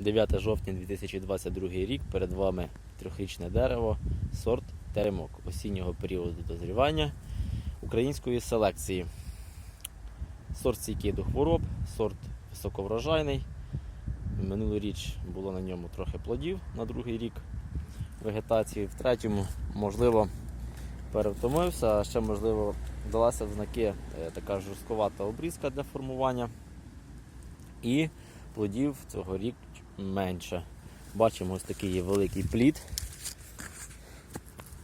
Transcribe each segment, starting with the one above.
9 жовтня 2022 рік. Перед вами трьохрічне дерево, сорт теремок осіннього періоду дозрівання української селекції. Сорт стійкий до хвороб, сорт високоврожайний. Минулоріч було на ньому трохи плодів на другий рік вегетації. В третьому, можливо, перевтомився, а ще, можливо, далася в знаки е, така жорстковата обрізка для формування. І плодів цього рік менше. Бачимо ось такий є великий плід.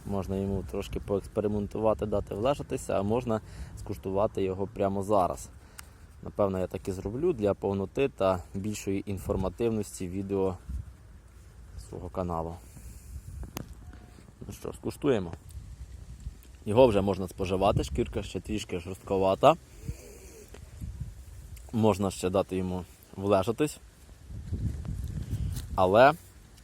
Можна йому трошки поекспериментувати, дати влежатися, а можна скуштувати його прямо зараз. Напевно, я так і зроблю для повноти та більшої інформативності відео свого каналу. Ну що, скуштуємо. Його вже можна споживати, шкірка ще трішки жорстковата. Можна ще дати йому влежатись. Але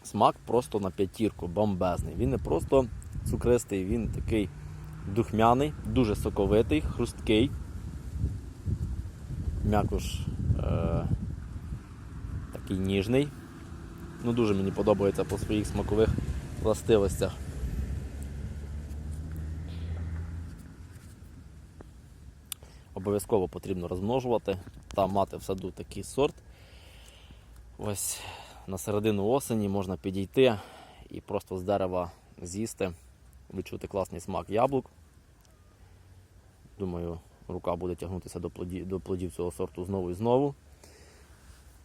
смак просто на п'ятірку, бомбезний. Він не просто цукристий, він такий духмяний, дуже соковитий, хрусткий. М'якош е- такий ніжний. Ну, дуже мені подобається по своїх смакових властивостях. Обов'язково потрібно розмножувати та мати в саду такий сорт. Ось на середину осені можна підійти і просто з дерева з'їсти, відчути класний смак яблук. Думаю, рука буде тягнутися до плодів, до плодів цього сорту знову і знову.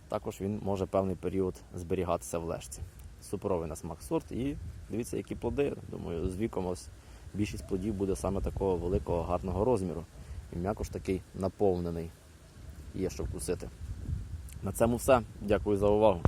Також він може певний період зберігатися в лежці. Суперовий на смак сорт і дивіться, які плоди. Думаю, з віком ось більшість плодів буде саме такого великого гарного розміру. І м'якош такий наповнений. Є що вкусити. На цьому все. Дякую за увагу.